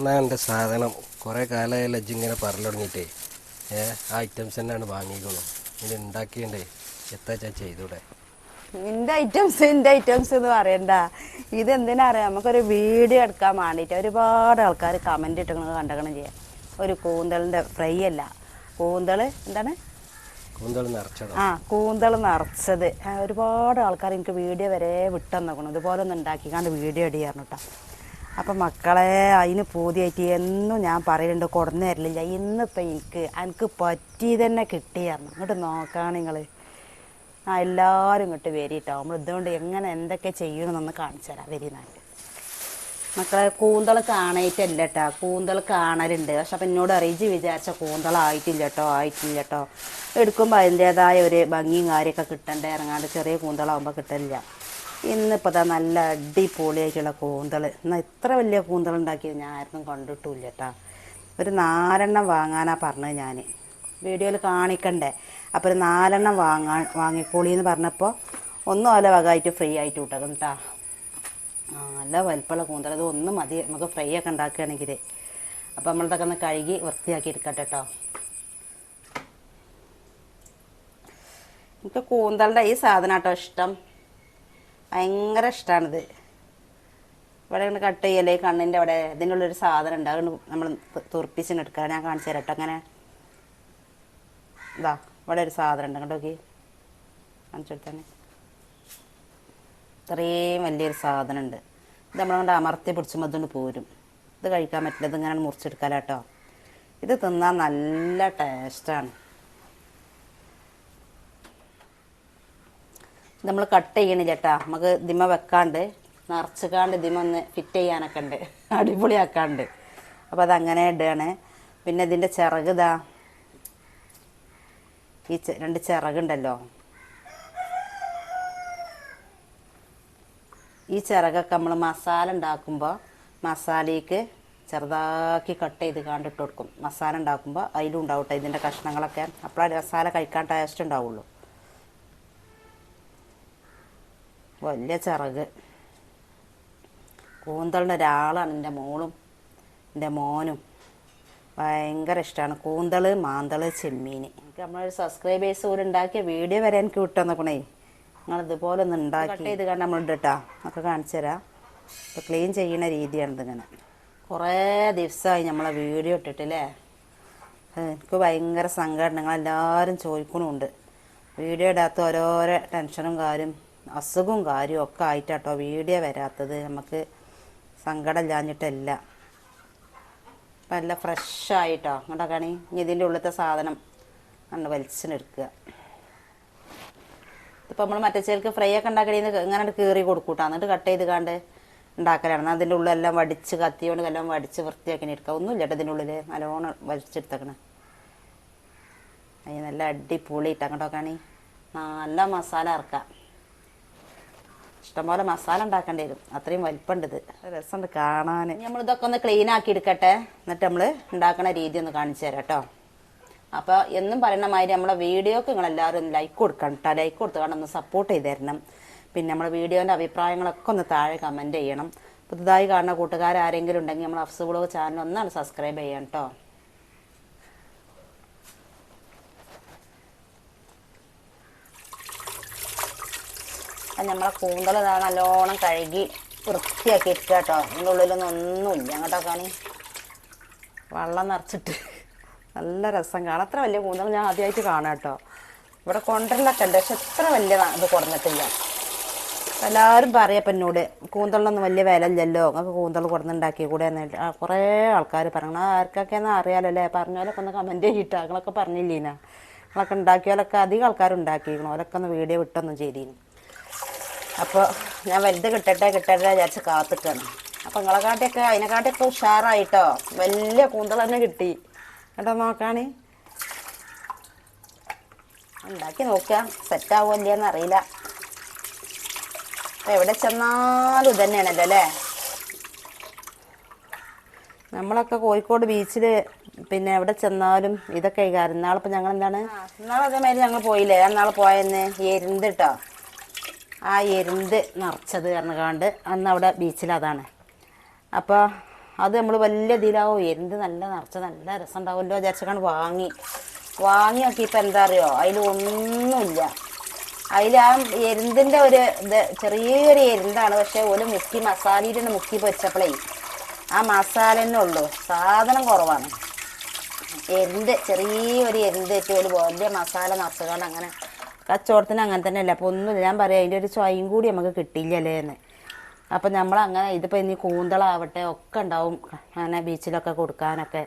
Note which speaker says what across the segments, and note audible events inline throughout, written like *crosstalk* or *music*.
Speaker 1: എന്നാ എന്റെ സാധനം? കുറേ കാലമായല്ലോ ഇജ്ജ് ഇങ്ങനെ പറഞ്ഞു തുടങ്ങിയിട്ടേ. ഏ ആ ഐറ്റംസ് തന്നെയാണ് വാങ്ങിക്കുന്നത് ഇനി ഉണ്ടാക്കിയണ്ടേ എത്താച്ചാ ചെയ്തൂടെ?
Speaker 2: നിന്റെ ഐറ്റംസ് നിന്റെ ഐറ്റംസ് എന്ന് പറയണ്ട. ഇതെന്തിനാ അറിയാം? നമുക്കൊരു വീഡിയോ എടുക്കാൻ വേണ്ടിയിട്ട് ഒരുപാട് ആൾക്കാർ കമന്റ് ഇട്ടിങ്ങനെ കണ്ടകണം ചെയ്യാം. ഒരു കൂന്തളിന്റെ ഫ്രൈ അല്ല. കൂന്തൾ എന്താണ്? ആ കൂന്തൾ നിറച്ചത്. ഒരുപാട് ആൾക്കാർ എനിക്ക് വീഡിയോ വരെ വിട്ടെന്നോക്കണം. ഇതുപോലെ ഒന്ന് ഉണ്ടാക്കിക്കാണ്ട് വീഡിയോ ഇടിയായിരുന്നു കേട്ടോ അപ്പം മക്കളെ അതിന് പൂതിയായിട്ട് എന്നും ഞാൻ പറയുന്നുണ്ട് കൊടുന്നു തരലില്ല. ഇന്നിപ്പോൾ എനിക്ക് എനിക്ക് പറ്റി തന്നെ കിട്ടിയായിരുന്നു ഇങ്ങോട്ട് നോക്കാണ് നിങ്ങൾ ആ എല്ലാവരും ഇങ്ങോട്ട് വരിട്ടോ. നമ്മൾ ഇതുകൊണ്ട് എങ്ങനെ എന്തൊക്കെ ചെയ്യണമെന്നൊന്ന് കാണിച്ചു തരാം നല്ല മക്കളെ കൂന്തൾ കാണായിട്ടല്ല കേട്ടോ കൂന്തൾ കാണലുണ്ട്. പക്ഷെ അപ്പം എന്നോട് അറിയിച്ച് വിചാരിച്ച കൂന്തളായിട്ടില്ല കേട്ടോ ആയിട്ടില്ല കേട്ടോ എടുക്കുമ്പോൾ അതിന്റേതായ ഒരു ഭംഗിയും കാര്യമൊക്കെ കിട്ടണ്ടേ ഇറങ്ങാണ്ട് ചെറിയ കൂന്തളാകുമ്പോൾ കിട്ടില്ല ഇന്നിപ്പോൾ ദാ നല്ല അടിപൊളിയായിട്ടുള്ള കൂന്തൾ എന്നാൽ ഇത്ര വലിയ കൂന്തൽ ഉണ്ടാക്കിയത് ഞാൻ ആർക്കും കണ്ടിട്ടില്ല കേട്ടോ. ഒരു നാലെണ്ണം വാങ്ങാനാണ് പറഞ്ഞത് ഞാൻ വീഡിയോയിൽ കാണിക്കണ്ടേ. അപ്പോൾ ഒരു നാലെണ്ണം വാങ്ങാൻ വാങ്ങിക്കോളി എന്ന് പറഞ്ഞപ്പോൾ ഒന്നും അല്ല വകമായിട്ട് ഫ്രീ ആയിട്ട് വിട്ടതും കേട്ടോ. നല്ല വലിപ്പമുള്ള കൂന്തൽ ഇത് ഒന്നും മതി. നമുക്ക് ഫ്രൈ ഒക്കെ ഉണ്ടാക്കുകയാണെങ്കിൽ അപ്പോൾ നമ്മളിതൊക്കെ ഒന്ന് കഴുകി വൃത്തിയാക്കി എടുക്കട്ടെ കേട്ടോ. എനിക്ക് കൂന്തലിന്റെ ഈ സാധനം കേട്ടോ ഇഷ്ടം. ഭയങ്കര ഇഷ്ടമാണിത് ഇവിടെ ഇങ്ങനെ കട്ട് ചെയ്യല്ലേ കണ്ണിന്റെ അവിടെ ഇതിനുള്ളൊരു സാധനം ഉണ്ട്. അതുകൊണ്ട് നമ്മൾ തുറപ്പിച്ചിന് ഞാൻ കാണിച്ചു തരാം കേട്ടോ അങ്ങനെ ഇതാ ഇവിടെ ഒരു സാധനം ഉണ്ട്. അങ്ങോട്ട് നോക്കി. കാണിച്ചു കൊടുത്തന്നെ ഇത്രയും വലിയൊരു സാധനം ഉണ്ട്. ഇത് നമ്മളങ്ങോട്ട് അമർത്തി പിടിച്ചുമ്പോൾ ഇതുകൊണ്ട് പോരും. ഇത് കഴിക്കാൻ പറ്റില്ല. ഇത് ഇങ്ങനെ മുറിച്ചെടുക്കാല കേട്ടോ ഇത് തിന്നാൻ നല്ല ടേസ്റ്റാണ് നമ്മൾ കട്ട് ചെയ്യണില്ല കേട്ടാ നമുക്ക് ദിമ വെക്കാണ്ട് നിറച്ചുകാണ്ട് ദിമ ഒന്ന് ഫിറ്റ് ചെയ്യാനൊക്കെ ഉണ്ട്. *laughs* അടിപൊളിയാക്കാണ്ട്. അപ്പോൾ അതങ്ങനെ ഇടുകയാണ് പിന്നെ ഇതിന്റെ ചിറക് ഇതാ. ഈ രണ്ട് ചിറകുണ്ടല്ലോ ഈ ചിറകൊക്കെ നമ്മൾ മസാല ഉണ്ടാക്കുമ്പോൾ മസാലയ്ക്ക് ചെറുതാക്കി കട്ട് ചെയ്ത് കണ്ടിട്ട് കൊടുക്കും. മസാല ഉണ്ടാക്കുമ്പോൾ അതിലും ഉണ്ടാവും ട്ടോ ഇതിന്റെ കഷ്ണങ്ങളൊക്കെ. അപ്പോഴാണ് മസാല കഴിക്കാൻ ടേസ്റ്റ് ഉണ്ടാവുള്ളൂ. വലിയ ചിറക്. കൂന്തളിന്റെ ഒരാളാണ് എന്റെ മോളും എന്റെ മോനും. ഭയങ്കര ഇഷ്ടമാണ്. കൂന്തൾ മാന്തൾ ചെമ്മീൻ എനിക്ക് നമ്മളൊരു സബ്സ്ക്രൈബേഴ്സ് കൂടെ ഉണ്ടാക്കിയ വീഡിയോ വരെ എനിക്ക് വിട്ടെന്നോക്കണേ നിങ്ങൾ ഇതുപോലെ ഒന്ന് ഉണ്ടാക്കി. ഇത് കണ്ട് നമ്മൾ ഇട്ടാ ഒക്കെ കാണിച്ചു തരാം. ഇപ്പോൾ ക്ലീൻ ചെയ്യുന്ന രീതിയാണ് ഇതിങ്ങനെ കുറേ ദിവസമായി നമ്മളെ വീഡിയോ ഇട്ടിട്ടില്ലേ? എനിക്ക് ഭയങ്കര സങ്കടം. നിങ്ങളെല്ലാവരും ചോദിക്കണമുണ്ട് വീഡിയോ ഇടാത്ത ഓരോരോ ടെൻഷനും കാര്യം. അസുഖവും കാര്യവും ഒക്കെ ആയിട്ടാട്ടോ വീഡിയോ വരാത്തത്. നമുക്ക് സങ്കടമില്ലാഞ്ഞിട്ടല്ല. നല്ല ഫ്രഷ് ആയിട്ടോ അങ്ങോട്ടൊക്കെയാണ് ഇനി ഇതിന്റെ ഉള്ളിലത്തെ സാധനം കണ്ട് വലിച്ചെടുക്കുക. ഇപ്പം നമ്മൾ മറ്റേ ചേർക്ക് ഫ്രൈ ഒക്കെ ഉണ്ടാക്കണേന്ന് ഇങ്ങനെ കീറി കൊടുക്കൂട്ടോ. എന്നിട്ട് കട്ട് ചെയ്ത് കാണ്ട് ഉണ്ടാക്കലാണ്. അതിന്റെ ഉള്ളെല്ലാം വടിച്ച് കത്തിയോണ്ട് എല്ലാം വടിച്ച് വൃത്തിയാക്കി എടുക്കുക. ഒന്നുമില്ല കേട്ടോ ഇതിന്റെ ഉള്ളിൽ നല്ലോണം വലിച്ചെടുത്തേക്കണേ. അതിന് നല്ല അടിപൊളി ഇട്ട് അങ്ങോട്ടൊക്കെയാണ് നല്ല മസാല ഇറക്കാം ഇഷ്ടംപോലെ മസാല ഉണ്ടാക്കേണ്ടി വരും. അത്രയും വലിപ്പമുണ്ട് ഇത് രസമുണ്ട് കാണാൻ നമ്മൾ ഇതൊക്കെ ഒന്ന് ക്ലീൻ ആക്കി എടുക്കട്ടെ. എന്നിട്ട് നമ്മൾ ഉണ്ടാക്കുന്ന രീതി ഒന്ന് കാണിച്ചു തരാം കേട്ടോ. അപ്പോൾ എന്നും പറയുന്ന മാതിരി നമ്മളെ വീഡിയോക്ക് നിങ്ങൾ എല്ലാവരും ലൈക്ക് കൊടുക്കണം കേട്ടോ ലൈക്ക് കൊടുത്തുകൊണ്ട് ഒന്ന് സപ്പോർട്ട് ചെയ്ത് തരണം. പിന്നെ നമ്മളെ വീഡിയോന്റെ അഭിപ്രായങ്ങളൊക്കെ ഒന്ന് താഴെ കമന്റ് ചെയ്യണം. പുതുതായി കാണുന്ന കൂട്ടുകാർ ആരെങ്കിലും ഉണ്ടെങ്കിൽ നമ്മൾ അഫ്സ് ബ്ലോഗ് ചാനൽ ഒന്നാണ് സബ്സ്ക്രൈബ് ചെയ്യണം കേട്ടോ അപ്പം നമ്മളെ കൂന്തൽ ഇതാ നല്ലോണം കഴുകി വൃത്തിയാക്കി ഇരിക്കുക കേട്ടോ. അതിന്റെ ഉള്ളിലൊന്നും ഒന്നുമില്ല. അങ്ങോട്ടൊക്കെയാണ് വെള്ളം നിറച്ചിട്ട്. നല്ല രസം കാണാം. അത്ര വലിയ കൂന്തൽ ഞാൻ ആദ്യമായിട്ട് കാണാം കേട്ടോ. ഇവിടെ കൊണ്ടരലൊക്കെ ഉണ്ട്. പക്ഷെ ഇത്ര വലിയ ഇത് കുറഞ്ഞിട്ടില്ല എല്ലാവരും പറയപ്പം എന്നോട് കൂന്തളിനൊന്നും വലിയ വില ഇല്ലല്ലോ. അങ്ങനെ കൂന്തൾ കൊടുന്നുണ്ടാക്കി കൂടെ എന്നിട്ട് കുറേ ആൾക്കാർ പറയണം ആർക്കൊക്കെയെന്ന് അറിയാലോ അല്ലേ? പറഞ്ഞാലൊക്കെ ഒന്ന് കമന്റ് ചെയ്തിട്ട് അങ്ങനെയൊക്കെ പറഞ്ഞില്ലേനാ നിങ്ങളൊക്കെ ഉണ്ടാക്കിയാലൊക്കെ അധികം ആൾക്കാർ ഉണ്ടാക്കിയിരുന്നു ഓലൊക്കെ ഒന്ന് വീഡിയോ വിട്ടൊന്നും ചെയ്തിരുന്നു. അപ്പോൾ ഞാൻ വലുത് കിട്ടട്ടെ കിട്ടട്ടെ വിചാരിച്ച് കാത്തിക്കാണ്. അപ്പം നിങ്ങളെക്കാട്ടിയൊക്കെ അതിനെക്കാട്ടിയൊക്കെ ഉഷാറായിട്ടോ? വലിയ കൂന്തൽ തന്നെ കിട്ടി. കേട്ടോ നോക്കാണ്. ഉണ്ടാക്കി നോക്കാം. സെറ്റാവോ ഇല്ലയെന്ന് അറിയില്ല. അപ്പം എവിടെ ചെന്നാലും ഇതന്നെയാണല്ലോ അല്ലേ? നമ്മളൊക്കെ കോഴിക്കോട് ബീച്ചിൽ പിന്നെ എവിടെ ചെന്നാലും ഇതൊക്കെ കയറി ഇന്നാളിപ്പോൾ ഞങ്ങൾ എന്താണ് ഇന്നാളെ അതേമാതിരി ഞങ്ങൾ പോയില്ലേ? എന്നാൾ പോയെന്ന് എരുന്ത് കേട്ടോ ആ എരുന്ത് നിറച്ചത് കാരണം കണ്ട് അന്ന് അവിടെ ബീച്ചിൽ അതാണ്. അപ്പോൾ അത് നമ്മൾ വലിയ ഇതിലാവും എരുന്ത് നല്ല നിറച്ച നല്ല രസം ഉണ്ടാവുമല്ലോ വിചാരിച്ചാണ് വാങ്ങി. വാങ്ങി നോക്കിയപ്പോൾ എന്താ അറിയോ? അതിലൊന്നുമില്ല അതിൽ ആ എരുന്തിന്റെ ഒരു ഇത് ചെറിയൊരു എരുന്താണ് പക്ഷേ ഒരു മുക്കി മസാലയിൽ മുക്കി പൊരിച്ചപ്പോഴേ ആ മസാല തന്നെ ഉള്ളൂ. സാധനം കുറവാണ്. എരുന്ത് ചെറിയൊരു എരുന്ത് ഇട്ട് ഒരു വലിയ മസാല നിറച്ചതുകൊണ്ട് അങ്ങനെ കച്ചവടത്തിന് അങ്ങനെ തന്നെ അല്ല അപ്പോൾ ഒന്നുമില്ല ഞാൻ പറയാം അതിന്റെ ഒരു ചൊയും കൂടി നമുക്ക് കിട്ടിയില്ലല്ലേ എന്ന്. അപ്പം നമ്മൾ അങ്ങനെ ഇതിപ്പോൾ ഇനി കൂന്തളാവട്ടെ ഒക്കെ ഉണ്ടാവും. അങ്ങനെ ബീച്ചിലൊക്കെ കൊടുക്കാനൊക്കെ.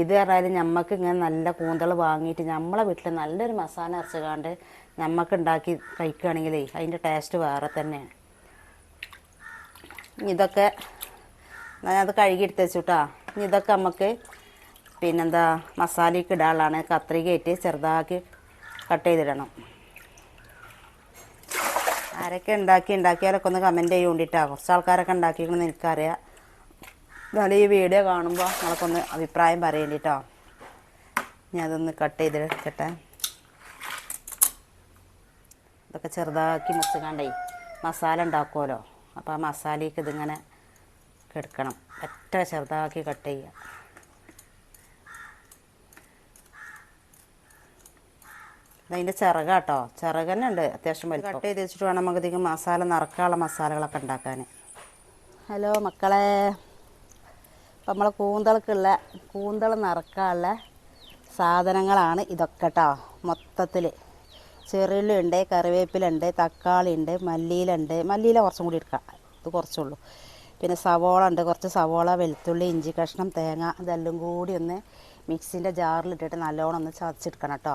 Speaker 2: ഇത് പറഞ്ഞാൽ നമുക്ക് ഇങ്ങനെ നല്ല കൂന്തൾ വാങ്ങിയിട്ട് നമ്മളെ വീട്ടിൽ നല്ലൊരു മസാല അരച്ചുകാണ്ട് നമുക്ക് ഉണ്ടാക്കി കഴിക്കുകയാണെങ്കിലേ അതിന്റെ ടേസ്റ്റ് വേറെ തന്നെയാണ്. ഇതൊക്കെ അത് കഴുകി എടുത്ത് വെച്ചുട്ടാ. ഇതൊക്കെ നമുക്ക് പിന്നെന്താ മസാലയ്ക്ക് ഇടാനുള്ളതാണ്. കത്രികയിട്ട് ചെറുതാക്കി കട്ട് ചെയ്തിടണം. ആരൊക്കെ ഉണ്ടാക്കി ഉണ്ടാക്കിയാലൊക്കെ ഒന്ന് കമന്റ് ചെയ്യാൻ വേണ്ടിയിട്ടാണ് കുറച്ച് ആൾക്കാരൊക്കെ ഉണ്ടാക്കിക്കണമെന്ന് എനിക്കറിയാം എന്നാലും ഈ വീഡിയോ കാണുമ്പോൾ നിങ്ങൾക്കൊന്ന് അഭിപ്രായം പറയേണ്ടിട്ടോ. ഞാൻ അതൊന്ന് കട്ട് ചെയ്തെടുക്കട്ടെ ഇതൊക്കെ ചെറുതാക്കി മുറിച്ചുകാണ്ടേ മസാല ഉണ്ടാക്കുമല്ലോ അപ്പോൾ ആ മസാലയ്ക്ക് ഇതിങ്ങനെ കിടക്കണം. ഒറ്റ ചെറുതാക്കി കട്ട് ചെയ്യുക അതിന്റെ ചിറക് തന്നെ ഉണ്ട്. അത്യാവശ്യം വലിയ കട്ട് ചെയ്ത് വെച്ചിട്ട് വേണം നമുക്ക് മസാല നിറക്കാനുള്ള മസാലകളൊക്കെ ഉണ്ടാക്കാൻ. ഹലോ മക്കളെ. അപ്പം നമ്മളെ കൂന്തളക്കുള്ള കൂന്തൾ നിറക്കാനുള്ള സാധനങ്ങളാണ് ഇതൊക്കെ കേട്ടോ മൊത്തത്തിൽ ചെറുള്ളിയുണ്ട് കറിവേപ്പിലുണ്ട് തക്കാളി ഉണ്ട് മല്ലിയിലുണ്ട്. മല്ലിയില കുറച്ചും കൂടി എടുക്കാം. ഇത് കുറച്ചുള്ളൂ. പിന്നെ സവോള ഉണ്ട്. കുറച്ച് സവോള വെളുത്തുള്ളി ഇഞ്ചി കഷ്ണം തേങ്ങ ഇതെല്ലാം കൂടി ഒന്ന് മിക്സിന്റെ ജാറിലിട്ടിട്ട് നല്ലോണം ഒന്ന് ചതച്ചെടുക്കണം കേട്ടോ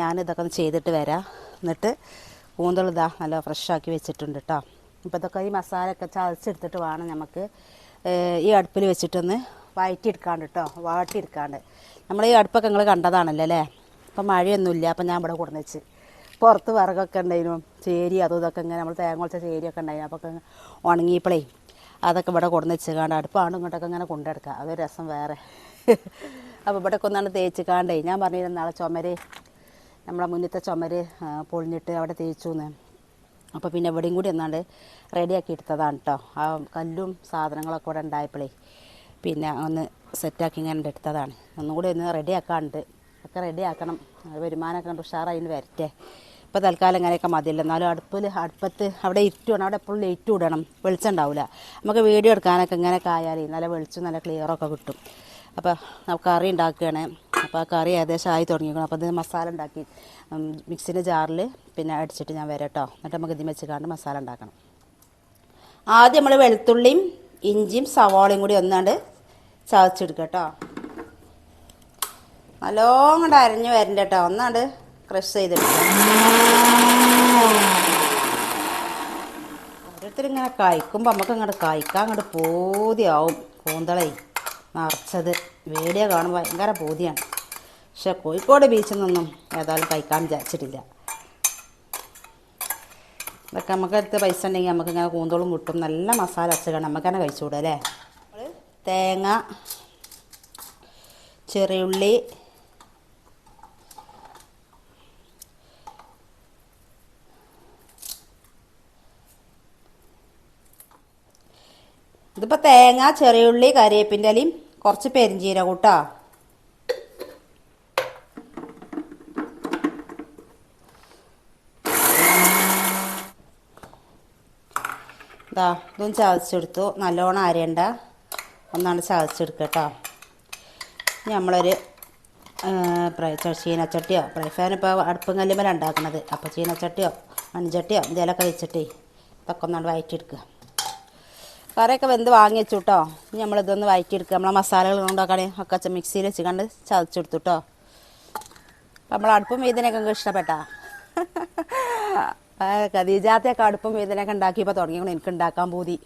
Speaker 2: ഞാനിതൊക്കെ ഒന്ന് ചെയ്തിട്ട് വരാം. എന്നിട്ട് കൂന്തൾ ഇതാ നല്ല ഫ്രഷാക്കി വെച്ചിട്ടുണ്ട് കേട്ടോ ഇപ്പോൾ ഇതൊക്കെ ഈ മസാലയൊക്കെ ചതച്ചെടുത്തിട്ട് വേണം നമുക്ക് ഈ അടുപ്പിൽ വെച്ചിട്ടൊന്ന് വഴറ്റിയെടുക്കാണ്ട് കേട്ടോ വാട്ടിയെടുക്കാണ്ട്. നമ്മൾ ഈ അടുപ്പൊക്കെ നിങ്ങൾ കണ്ടതാണല്ലോ അല്ലേ ഇപ്പം മഴയൊന്നുമില്ല അപ്പം ഞാൻ ഇവിടെ കൊടുന്ന് വെച്ച്. പുറത്ത് വിറകൊക്കെ ഉണ്ടായിരുന്നു ചേരി അതും ഇതൊക്കെ ഇങ്ങനെ നമ്മൾ തേങ്ങ കുളച്ച ചേരിയൊക്കെ ഉണ്ടായിരുന്നു. ഒക്കെ ഉണങ്ങിയപ്പോഴേ അതൊക്കെ ഇവിടെ കൊടുന്ന് വെച്ചുകാണ്ട് അടുപ്പാണ് ഇങ്ങോട്ടൊക്കെ ഇങ്ങനെ കൊണ്ടെടുക്കുക അതൊരു രസം വേറെ. *laughs* അപ്പോൾ ഇവിടെ ഒന്നാണ് തേച്ചിക്കാണ്ടേ ഞാൻ പറഞ്ഞിരുന്നു നാളെ ചുമര് നമ്മളെ മുന്നത്തെ ചുമര് പൊളിഞ്ഞിട്ട് അവിടെ തേച്ചു എന്ന് അപ്പോൾ പിന്നെ എവിടെയും കൂടി ഒന്നാണ്ട് റെഡിയാക്കി എടുത്തതാണ് കേട്ടോ ആ കല്ലും സാധനങ്ങളൊക്കെ കൂടെ ഉണ്ടായപ്പോഴേ പിന്നെ ഒന്ന് സെറ്റാക്കി ഇങ്ങനെ എടുത്തതാണ്. ഒന്നും കൂടി ഒന്ന് റെഡിയാക്കാണ്ട് ഒക്കെ റെഡിയാക്കണം. വരുമാനമൊക്കെ കണ്ട് ഉഷാറായി വരട്ടെ. ഇപ്പോൾ തൽക്കാലം ഇങ്ങനെയൊക്കെ മതിയല്ലോ. എന്നാലും അടുപ്പിൽ അടുപ്പത്ത് അവിടെ ഇരുട്ടുവേണം അവിടെ എപ്പോഴും ലൈറ്റ് വിടണം. വെളിച്ചം ഉണ്ടാവില്ല നമുക്ക് വീഡിയോ എടുക്കാനൊക്കെ ഇങ്ങനെയൊക്കെ ആയാലേ നല്ല വെളിച്ചം നല്ല ക്ലിയറൊക്കെ കിട്ടും. അപ്പോൾ കറി ഉണ്ടാക്കുകയാണ്. അപ്പോൾ ആ കറി ഏകദേശം ആയി തുടങ്ങിയിരിക്കണം അപ്പോൾ ഇത് മസാല ഉണ്ടാക്കി മിക്സിന്റെ ജാറിൽ പിന്നെ അടിച്ചിട്ട് ഞാൻ വരാം കേട്ടോ എന്നിട്ട് നമുക്ക് ഇതിൽ വെച്ചിക്കാണ്ട് മസാല ഉണ്ടാക്കണം. ആദ്യം നമ്മൾ വെളുത്തുള്ളിയും ഇഞ്ചിയും സവാളയും കൂടി ഒന്നാണ്ട് ചതച്ചെടുക്കുക കേട്ടോ നല്ലോണം കൊണ്ട് അരഞ്ഞ് വരണ്ട കേട്ടോ ഒന്നാണ്ട് ക്രഷ് ചെയ്തെടുക്കുക ഓരോരുത്തരിങ്ങനെ കായ്ക്കുമ്പോൾ നമുക്ക് അങ്ങോട്ട് കായ്ക്കാൻ അങ്ങോട്ട് പോതിയാവും. കൂന്തളേ. നിറച്ചത്. വീഡിയോ കാണുമ്പോൾ ഭയങ്കര പൂതിയാണ്. പക്ഷെ കോഴിക്കോട് ബീച്ചിൽ നിന്നൊന്നും ഏതായാലും കഴിക്കാൻ വിചാരിച്ചിട്ടില്ല. ഇതൊക്കെ നമുക്ക് അടുത്ത് പൈസ ഉണ്ടെങ്കിൽ നമുക്ക് ഇങ്ങനെ കൂന്തോളും കിട്ടും നല്ല മസാല അരച്ചുകൊണ്ട് നമുക്ക് തന്നെ കഴിച്ചുകൂടെ അല്ലേ? തേങ്ങ ചെറിയുള്ളി ഇതിപ്പോൾ തേങ്ങ ചെറിയുള്ളി കരിവേപ്പിന്റെ ഇലയും കുറച്ച് പെരിഞ്ചീരകം കൂട്ടോ ഇതാ ഇതും ചതച്ചെടുത്തു. നല്ലോണം അരയണ്ട. ഒന്നാണ് ചതച്ചെടുക്കുക കേട്ടോ ഇനി നമ്മളൊരു ചീനച്ചട്ടിയോ ഫ്രൈ ഫാൻ ഇപ്പോൾ അടുപ്പും കല്ലുമ്പോൾ ഉണ്ടാക്കുന്നത് അപ്പോൾ ചീനച്ചട്ടിയോ മൺചട്ടിയോ എന്തെങ്കിലുമൊക്കെ വെച്ചിട്ടേ ഇതൊക്കെ ഒന്നാണ്ട് വയറ്റിയെടുക്കുക കറിയൊക്കെ വെന്ത് വാങ്ങി വെച്ചു കേട്ടോ ഇനി നമ്മളിതൊന്ന് വഴറ്റിയെടുക്കുക നമ്മളെ മസാലകൾ ഉണ്ടാക്കണേ ഒക്കെ മിക്സിയിൽ വെച്ച് കണ്ട് ചതച്ചെടുത്തു കേട്ടോ നമ്മൾ അടുപ്പും വീതനൊക്കെ ഇഷ്ടപ്പെട്ടാ? ഖദീജാത്തെയൊക്കെ അടുപ്പും വീതനൊക്കെ ഉണ്ടാക്കിയപ്പോൾ തുടങ്ങിയപ്പോൾ എനിക്ക് ഉണ്ടാക്കാൻ പൂതി.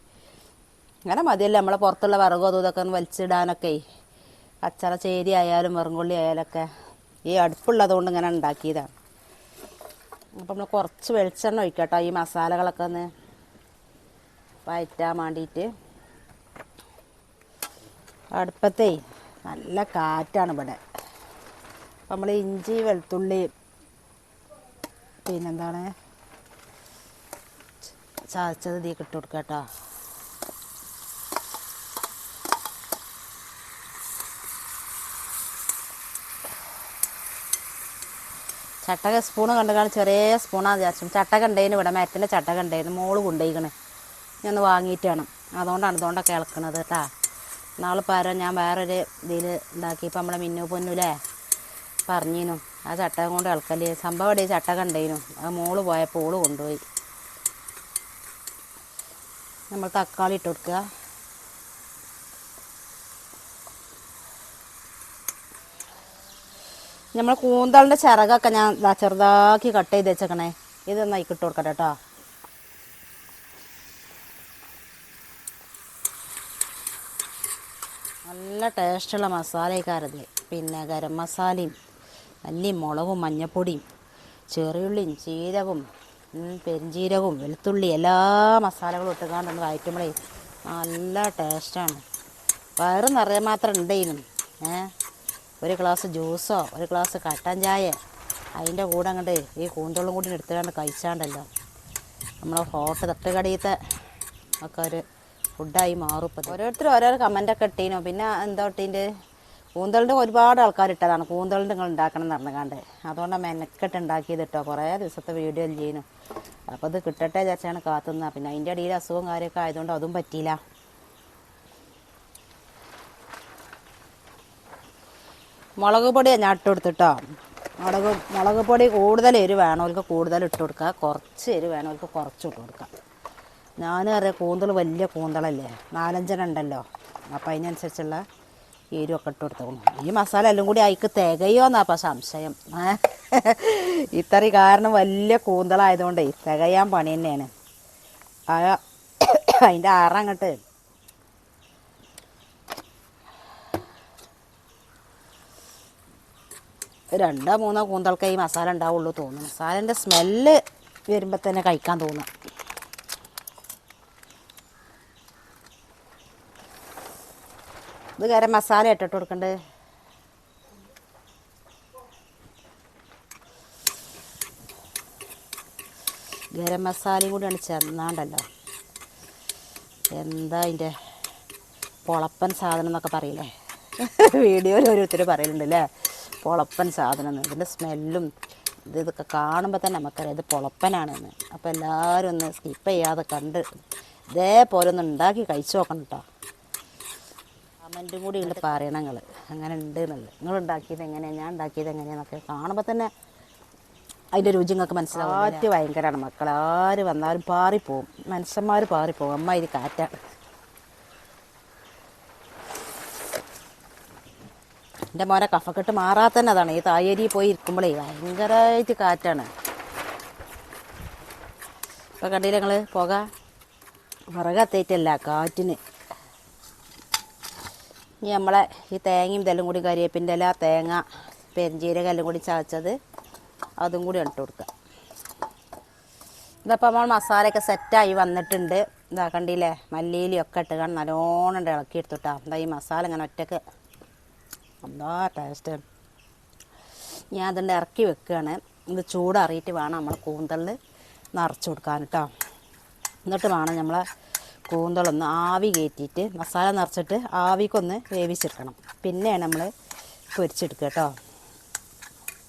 Speaker 2: അങ്ങനെ മതിയല്ലേ. നമ്മളെ പുറത്തുള്ള വിറകോ ഇതൊക്കെ ഒന്ന് വലിച്ചിടാനൊക്കെ. അച്ചറ ചേരി ആയാലും വെറുങ്കൊള്ളി ആയാലൊക്കെ. ഈ അടുപ്പുള്ളതുകൊണ്ട് ഇങ്ങനെ ഉണ്ടാക്കിയതാണ്. അപ്പം നമ്മൾ കുറച്ച് വെളിച്ചെണ്ണ ഒഴിക്കട്ടോ. ഈ മസാലകളൊക്കെ ഒന്ന് വയറ്റാൻ വേണ്ടിയിട്ട് അടുപ്പത്തേ നല്ല കാറ്റാണ് ഇവിടെ. നമ്മൾ ഇഞ്ചി വെളുത്തുള്ളി പിന്നെന്താണ്? ചതച്ചത് തീ കിട്ടു കൊടുക്കുക കേട്ടോ. ചട്ടക സ്പൂണ് കണ്ടുകാണ് ചെറിയ സ്പൂണാണ് വിചാരിച്ചു. ചട്ടക ഉണ്ടായിരുന്നു ഇവിടെ മരത്തിന്റെ ചട്ടക ഉണ്ടായിരുന്നു മോൾ കൊണ്ടുപോയിക്കണേ ഞാൻ വാങ്ങിയിട്ട് വേണം. അതുകൊണ്ടാണ് അതുകൊണ്ടൊക്കെ ഇളക്കണത് കേട്ടാ. നാളെ പകരം ഞാൻ വേറൊരു ഇതിൽ ഉണ്ടാക്കിയപ്പോൾ നമ്മളെ മിന്നു പൊന്നുലേ പറഞ്ഞിനു. ആ ചട്ടകം കൊണ്ട് ഇളക്കൽ. സംഭവം ഇവിടെ ചട്ട ഉണ്ടായിരുന്നു അത് മോൾ പോയപ്പോൾ ഓൾ കൊണ്ടുപോയി. നമ്മൾ തക്കാളി ഇട്ട് കൊടുക്കുക. നമ്മൾ കൂന്തളിന്റെ ചിറകൊക്കെ ഞാൻ ചെറുതാക്കി കട്ട് ചെയ്ത് വെച്ചേക്കണേ. ഇത് അതിക്കിട്ട് കൊടുക്കട്ടെ കേട്ടോ. നല്ല ടേസ്റ്റുള്ള മസാലയൊക്കെ പിന്നെ ഗരം മസാലയും മല്ലിയും മുളകും മഞ്ഞപ്പൊടിയും ചെറിയുള്ളിയും ജീരകവും ഉം, പെരുംജീരകവും വെളുത്തുള്ളി എല്ലാ മസാലകളും ഇട്ടുകൊണ്ടൊന്ന് വഴറ്റുമ്പോഴേ നല്ല ടേസ്റ്റാണ്. വയറ് നിറയെ മാത്രം ഉണ്ടെങ്കിലും ഏ? ഒരു ഗ്ലാസ് ജ്യൂസോ ഒരു ഗ്ലാസ് കട്ടൻ ചായ അതിന്റെ കൂടെ അങ്ങോട്ട് ഈ കൂന്തളും കൂടി എടുത്തുകൊണ്ട് കഴിച്ചാണ്ടല്ലോ. നമ്മളെ ഹോട്ട് തട്ടുകടയിലത്തെ ഒക്കെ ഒരു ഫുഡായി മാറും ഇപ്പം ഓരോരുത്തരും ഓരോരോ കമന്റൊക്കെ ഇട്ടീനോ. പിന്നെ എന്താ ഇട്ടീന്റെ? കൂന്തളിന്റെ ഒരുപാട് ആൾക്കാർ ഇട്ടതാണ്. കൂന്തളിന്റെ നിങ്ങൾ ഉണ്ടാക്കണം എന്ന് പറഞ്ഞാണ്ട് അതുകൊണ്ട് മെനക്കെട്ട് ഉണ്ടാക്കിയത് കേട്ടോ. കുറേ ദിവസത്തെ വീഡിയോ ചെയ്യുന്നു അപ്പോൾ ഇത് കിട്ടട്ടെ വിചാരിച്ചാണ് കാത്തുന്നത്. പിന്നെ അതിന്റെ ഇടയിൽ അസുഖം കാര്യമൊക്കെ ആയതുകൊണ്ട് അതും പറ്റിയില്ല. മുളക് പൊടിയാണ് ഞാൻ ഇട്ട് കൊടുത്തിട്ടോ മുളക് മുളക് പൊടി കൂടുതൽ എരിവ് വേണവർക്ക് കൂടുതൽ ഇട്ട് കൊടുക്കുക. കുറച്ച് എരിവ് വേണവർക്ക് കുറച്ച് ഇട്ട് കൊടുക്കുക. ഞാൻ അറിയാം കൂന്തൽ വലിയ കൂന്തളല്ലേ? നാലഞ്ചെണ്ണം ഉണ്ടല്ലോ. അപ്പം അതിനനുസരിച്ചുള്ള എരിവൊക്കെ ഇട്ട് കൊടുത്തോളൂ. ഈ മസാല എല്ലാം കൂടി അയക്ക് തികയോന്നാ അപ്പം സംശയം? ഇത്രയും കാരണം വലിയ കൂന്തളായതുകൊണ്ടേ തികയാൻ പണി തന്നെയാണ്. അതിന്റെ ആറങ്ങട്ട് രണ്ടോ മൂന്നോ കൂന്തൾക്ക് ഈ മസാല ഉണ്ടാവുള്ളൂ തോന്നുന്നു. മസാലന്റെ സ്മെല്ല് വരുമ്പോൾ തന്നെ കഴിക്കാൻ തോന്നും. ഇത് ഗരം മസാല ഇട്ടിട്ട് കൊടുക്കണ്ടേ. ഗരം മസാലയും കൂടി ആണ് ചെന്നാണ്ടല്ലോ. എന്താ അതിന്റെ പൊളപ്പൻ സാധനം എന്നൊക്കെ പറയില്ലേ? വീഡിയോയിൽ ഓരോരുത്തർ പറയുന്നുണ്ട് അല്ലേ പൊളപ്പൻ സാധനം ഇതിന്റെ സ്മെല്ലും ഇത് ഇതൊക്കെ കാണുമ്പോൾ തന്നെ നമുക്കറിയാം ഇത് പൊളപ്പനാണെന്ന്. അപ്പോൾ എല്ലാവരും ഒന്ന് സ്കിപ്പ് ചെയ്യാതെ കണ്ട് ഇതേപോലെ ഒന്ന് ഉണ്ടാക്കി കഴിച്ചു നോക്കണം കേട്ടോ. കമന്റും കൂടി ഉണ്ട് പറയണം നിങ്ങൾ അങ്ങനെ ഉണ്ട് എന്നുള്ളത് നിങ്ങൾ ഉണ്ടാക്കിയത് എങ്ങനെയാണ് ഞാൻ ഉണ്ടാക്കിയത് എങ്ങനെയാണെന്നൊക്കെ കാണുമ്പോൾ തന്നെ അതിന്റെ രുചി നിങ്ങൾക്ക് മനസ്സിലാവും. കാറ്റ് ഭയങ്കരമാണ് മക്കൾ ആര് വന്നാലും പാറിപ്പോവും. മനുഷ്യന്മാർ പാറിപ്പോവും. അമ്മ ഇത് കാറ്റാണ് എന്റെ മോനെ കഫക്കെട്ട് മാറാത്തന്നെ അതാണ്. ഈ തായരി പോയി ഇരിക്കുമ്പോഴേ ഭയങ്കരമായിട്ട് കാറ്റാണ്. ഇപ്പം കണ്ടില്ല ഞങ്ങൾ പുക? വിറകത്തേറ്റല്ല കാറ്റിന്. ഇനി നമ്മളെ ഈ തേങ്ങയും ഇതെല്ലാം കൂടി കരിയേപ്പിന്റെ ഇല തേങ്ങ പെരിഞ്ചീരകം എല്ലാം കൂടി ചതച്ചത് അതും കൂടി ഇട്ട് കൊടുക്കുക. ഇതപ്പോൾ നമ്മൾ മസാലയൊക്കെ സെറ്റായി വന്നിട്ടുണ്ട്. ഇതാ കണ്ടില്ലേ? മല്ലിയിലും ഒക്കെ ഇട്ട് കാണാൻ നല്ലോണം ഉണ്ട് ഇളക്കി എടുത്തിട്ടാ. എന്താ ഈ മസാല ഇങ്ങനെ ഒറ്റയ്ക്ക്. എന്താ ടേസ്റ്റ് ഞാൻ അതിന്റെ ഇറക്കി വെക്കുകയാണ്. ഇത് ചൂടറിയിട്ട് വേണം നമ്മൾ കൂന്തളിൽ നിറച്ച് കൊടുക്കാൻ കേട്ടോ എന്നിട്ട് വേണം നമ്മളെ കൂന്തളൊന്ന് ആവി കയറ്റിയിട്ട് മസാല നിറച്ചിട്ട് ആവിക്കൊന്ന് വേവിച്ചെടുക്കണം. പിന്നെയാണ് നമ്മൾ പൊരിച്ചെടുക്കുക കേട്ടോ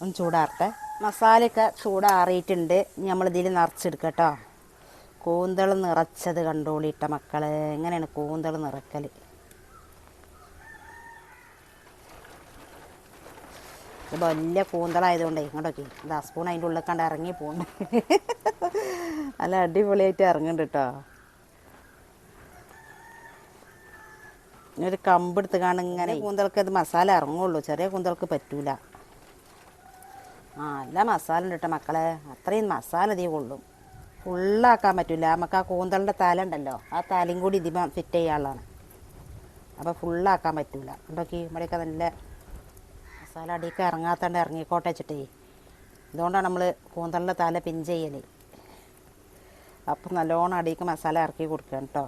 Speaker 2: ഒന്ന് ചൂടാറട്ടെ. മസാലയൊക്കെ ചൂടാറിയിട്ടുണ്ട്. നമ്മളിതിൽ നിറച്ചെടുക്കുക കേട്ടോ കൂന്തൾ നിറച്ചത് കണ്ടോളിയിട്ട മക്കളെ. എങ്ങനെയാണ് കൂന്തൾ നിറക്കൽ ഇത് വലിയ കൂന്തളായതുകൊണ്ടേ ഇങ്ങോട്ടൊക്കെ. ഇതാ സ്പൂൺ അതിന്റെ ഉള്ളിൽ കണ്ട് ഇറങ്ങി പോകുന്നുണ്ട് *laughs* നല്ല അടിപൊളിയായിട്ട് ഇറങ്ങുന്നുണ്ട് കേട്ടോ ഒരു കമ്പെടുത്ത് കാണും ഇങ്ങനെ കൂന്തൾക്ക് അത് മസാല ഇറങ്ങുള്ളൂ. ചെറിയ കൂന്തൾക്ക് പറ്റൂല. ആ നല്ല മസാല ഉണ്ട് കേട്ടോ മക്കളെ. അത്രയും മസാല ഇതേ കൊള്ളും ഫുള്ളാക്കാൻ പറ്റൂല. നമുക്ക് ആ കൂന്തളിന്റെ തല ഉണ്ടല്ലോ. ആ തലയും കൂടി ഇതിമ ഫിറ്റ് ചെയ്യാനുള്ളതാണ്. അപ്പോൾ ഫുള്ളാക്കാൻ പറ്റൂല. എന്തൊക്കെ ഇവിടെയൊക്കെ നല്ല മസാല അടിയൊക്കെ ഇറങ്ങാത്തണ്ട് ഇറങ്ങിക്കോട്ടെ വെച്ചിട്ടേ. ഇതുകൊണ്ടാണ് നമ്മൾ കൂന്തളിന്റെ തല പിൻ ചെയ്യൽ അപ്പം നല്ലോണം അടിക്ക് മസാല ഇറക്കി കൊടുക്കണം കേട്ടോ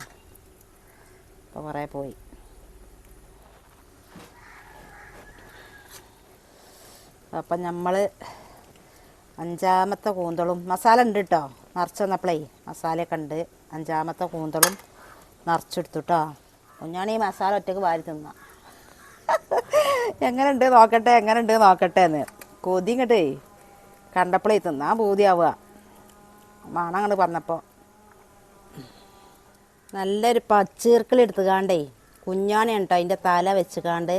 Speaker 2: അപ്പോൾ കുറേ പോയി. അപ്പം നമ്മൾ അഞ്ചാമത്തെ കൂന്തളും മസാല ഉണ്ട് കേട്ടോ നിറച്ച് വന്നപ്പോഴേ മസാലയൊക്കെ ഉണ്ട്. അഞ്ചാമത്തെ കൂന്തളും നിറച്ചെടുത്തു കേട്ടോ ഈ മസാല ഒറ്റയ്ക്ക് വാരി തിന്ന. *laughs* എങ്ങനെ ഉണ്ട് നോക്കട്ടെ എങ്ങനെ ഉണ്ട് നോക്കട്ടെ എന്ന് കൊതി ഇങ്ങട്ടേ കണ്ടപ്പോഴേ തിന്നാൻ പൂതിയാവുക. മണം അങ്ങോട്ട് പറഞ്ഞപ്പോൾ നല്ലൊരു പച്ചീർക്കിൾ എടുത്തുകാണ്ടേ കുഞ്ഞാണി കേട്ടോ അതിന്റെ തല വെച്ചുകാണ്ട്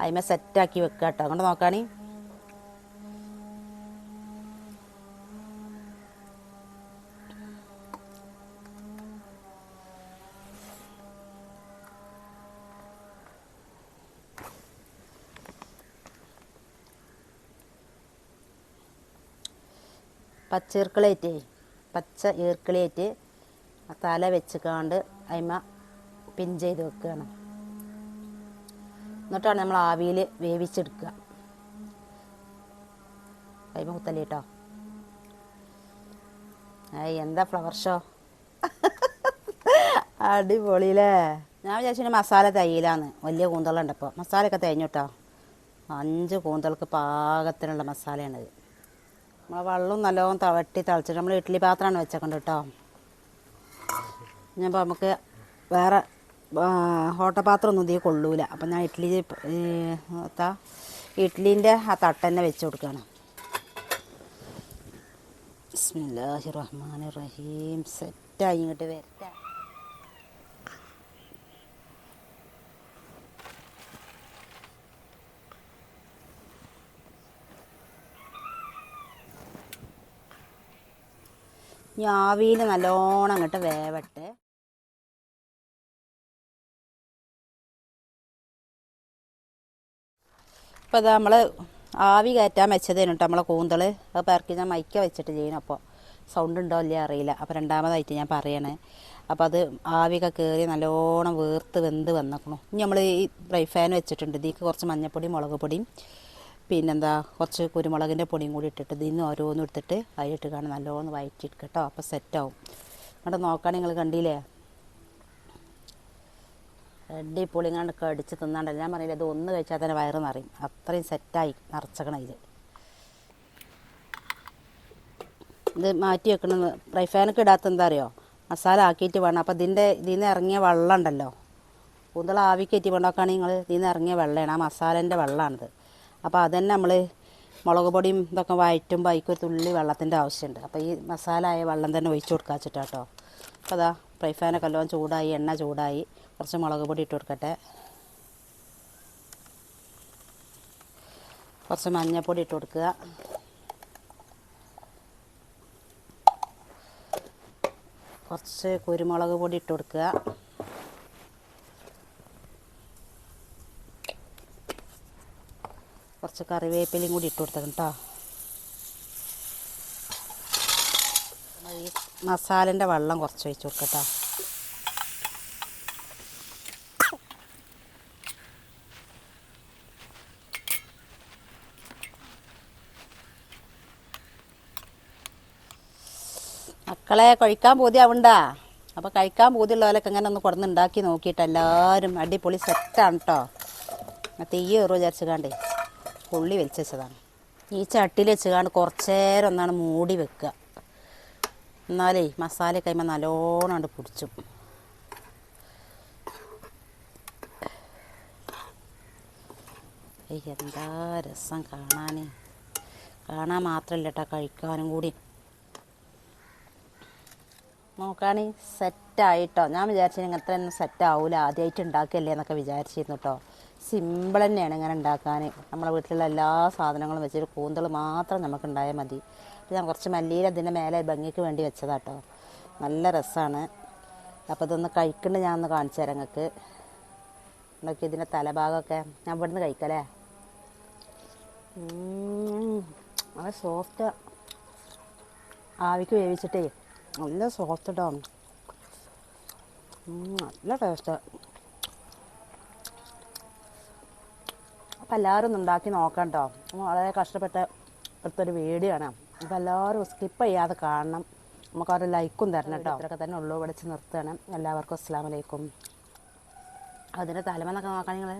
Speaker 2: അതിമ സെറ്റാക്കി വെക്കുക കേട്ടോ അങ്ങോട്ട് നോക്കാണി. പച്ച ഈർക്കിളേറ്റേ പച്ച ഈർക്കിളേറ്റ് തല വെച്ച് കാണ്ട് അതിമ പിൻ ചെയ്ത് വെക്കുകയാണ് എന്നിട്ടാണ് നമ്മൾ ആവിയിൽ വേവിച്ചെടുക്കുക. അതിമ കുത്തല്ലേ കേട്ടോ എന്താ ഫ്ലവർ ഷോ അടിപൊളിയില്ലേ? ഞാൻ വിചാരിച്ചു മസാല തയ്യിലാന്ന്. വലിയ കൂന്തളുണ്ട് ഇപ്പോൾ മസാലയൊക്കെ തേഞ്ഞു കേട്ടോ. അഞ്ച് കൂന്തൾക്ക് പാകത്തിനുള്ള മസാലയാണിത്. നമ്മളെ വെള്ളം നല്ലോണം തവട്ടി തിളച്ചിട്ട് നമ്മൾ ഇഡ്ഡലി പാത്രമാണ് വെച്ചേക്കണ്ട് കേട്ടോ. ഞാൻ ഇപ്പോൾ നമുക്ക് വേറെ ഹോട്ടപാത്രം ഒന്നും ഇതിൽ കൊള്ളൂല. അപ്പം ഞാൻ ഇഡ്ഡലി ഇഡ്ഡലീന്റെ ആ തട്ട് തന്നെ വെച്ച് കൊടുക്കുകയാണ് ബിസ്മില്ലാഹി റഹ്മാൻ റഹീം. സെറ്റായി ഇങ്ങോട്ട് വരട്ടെ. ഇനി ആവിയിൽ നല്ലോണം അങ്ങോട്ട് വേവട്ടെ. ഇപ്പോൾ ഇത് നമ്മൾ ആവി കയറ്റാൻ വെച്ചതേനു കേട്ടോ നമ്മളെ കൂന്തൾ അത് പെറക്കി ഞാൻ മൈക്ക വെച്ചിട്ട് ചെയ്യണം. അപ്പോൾ സൗണ്ട് ഉണ്ടോ ഇല്ല അറിയില്ല. അപ്പോൾ രണ്ടാമതായിട്ട് ഞാൻ പറയണേ. അപ്പോൾ അത് ആവിയൊക്കെ കയറി നല്ലോണം വീർത്ത് വെന്ത് വന്നേക്കണു. ഇനി നമ്മൾ ഈ ഫ്രൈ ഫാൻ വെച്ചിട്ടുണ്ട്. ഇതിലേക്ക് കുറച്ച് മഞ്ഞൾപ്പൊടിയും മുളക് പൊടിയും പിന്നെന്താ കുറച്ച് കുരുമുളകിന്റെ പൊടിയും കൂടി ഇട്ടിട്ട് ഇതിന്ന് ഓരോന്നും എടുത്തിട്ട് അതിലിട്ട് കാണാൻ നല്ലോണം വയറ്റിട്ട് കേട്ടോ അപ്പോൾ സെറ്റാവും. അങ്ങോട്ട് നോക്കാൻ നിങ്ങൾ കണ്ടില്ലേ? റെഡി ഇങ്ങാണ്ട് കടിച്ച് തിന്നാണ്ട്. ഞാൻ പറയില്ല ഇത് ഒന്ന് കഴിച്ചാൽ തന്നെ വയറ് നിറയും. അത്രയും സെറ്റായി നിറച്ചക്കണം ഇത്. ഇത് മാറ്റി വെക്കണം. ഫ്രൈ ഫാനൊക്കെ ഇടാത്ത എന്താ അറിയോ? മസാല ആക്കിയിട്ട് വേണം. അപ്പോൾ ഇതിന്റെ ഇതിൽ നിന്ന് ഇറങ്ങിയ വെള്ളം ഉണ്ടല്ലോ? കൂന്തൾ ആവിക്കയറ്റി കയറ്റി നിങ്ങൾ ഇതിൽ നിന്ന് ഇറങ്ങിയ വെള്ളമാണ് ആ മസാലേന്റെ വെള്ളമാണിത് അപ്പോൾ അതന്നെ നമ്മൾ മുളക് പൊടിയും ഇതൊക്കെ വഴറ്റുമ്പോൾ അതിക്ക് ഒരു തുള്ളി വെള്ളത്തിന്റെ ആവശ്യമുണ്ട് അപ്പോൾ ഈ മസാല ആയ വെള്ളം തന്നെ ഒഴിച്ച് കൊടുക്കുക വെച്ചിട്ടാട്ടോ. അപ്പോൾ അതാ ഫ്രൈ ഫാനൊക്കെ എല്ലാം ചൂടായി എണ്ണ ചൂടായി. കുറച്ച് മുളക് പൊടി ഇട്ട് കൊടുക്കട്ടെ. കുറച്ച് മഞ്ഞൾപ്പൊടി ഇട്ട് കൊടുക്കുക. കുറച്ച് കുരുമുളക് പൊടി ഇട്ട് കൊടുക്കുക. കുറച്ച് കറിവേപ്പിലയും കൂടി ഇട്ട് കൊടുത്തത് കേട്ടോ മസാലന്റെ വെള്ളം കുറച്ച് ഒഴിച്ച് കൊടുക്കട്ടോ മക്കളെ കഴിക്കാൻ പൂതിയാവണ്ടാ അപ്പോൾ കഴിക്കാൻ ബോധ്യമുള്ളവരൊക്കെ ഇങ്ങനെ ഒന്ന് കൊടുന്നുണ്ടാക്കി നോക്കിയിട്ട് എല്ലാവരും അടിപൊളി സെറ്റാണ് കേട്ടോ തീ വിചാരിച്ചു വിചാരിച്ചുകാണ്ടേ പുള്ളി വലിച്ച് വെച്ചതാണ് ഈ ചട്ടിയിൽ വെച്ചുകൊണ്ട് കുറച്ച് നേരം ഒന്നാണ് മൂടി വെക്കുക. എന്നാലേ മസാല കഴിയുമ്പോൾ നല്ലോണം പിടിച്ചു. എന്താ രസം കാണാൻ കാണാൻ മാത്രമല്ല കേട്ടോ കഴിക്കാനും കൂടി. നോക്കാണി സെറ്റായിട്ടോ ഞാൻ വിചാരിച്ചു ഇങ്ങനത്തെ ഒന്നും സെറ്റ് ആവില്ല ആദ്യമായിട്ട് ഉണ്ടാക്കിയല്ലേ എന്നൊക്കെ വിചാരിച്ചിരുന്നു കേട്ടോ സിമ്പിൾ തന്നെയാണ് ഇങ്ങനെ ഉണ്ടാക്കാൻ. നമ്മളെ വീട്ടിലുള്ള എല്ലാ സാധനങ്ങളും വെച്ചിട്ട് കൂന്തൾ മാത്രം നമുക്ക് ഉണ്ടായാൽ മതി ഞാൻ കുറച്ച് മല്ലിയിൽ അതിന്റെ മേലെ ഭംഗിക്ക് വേണ്ടി വെച്ചതാട്ടോ നല്ല രസമാണ് അപ്പോൾ ഇതൊന്ന് കഴിക്കേണ്ട ഞാൻ ഒന്ന് കാണിച്ചു തരാം നിങ്ങൾക്ക് നോക്കി ഇതിന്റെ തലഭാഗമൊക്കെ ഞാൻ ഇവിടുന്ന് ഉം, നല്ല സോഫ്റ്റ് ആവിക്ക് വേവിച്ചിട്ടേ നല്ല സോഫ്റ്റ് ഇട്ടാണ് നല്ല ടേസ്റ്റ് അപ്പം എല്ലാവരും ഒന്ന് ഉണ്ടാക്കി നോക്കാം കേട്ടോ വളരെ കഷ്ടപ്പെട്ട എടുത്തൊരു വീഡിയോ ആണ്. അപ്പോൾ എല്ലാവരും സ്കിപ്പ് ചെയ്യാതെ കാണണം. നമുക്ക് അവരുടെ ലൈക്കും തരണം കേട്ടോ ഇത്രയൊക്കെ തന്നെ ഉള്ളൂ. പഠിച്ച് നിർത്തുകയാണ്. എല്ലാവർക്കും അസ്സാം വലൈക്കും അതിന്റെ തലമെന്നൊക്കെ നോക്കാം നിങ്ങൾ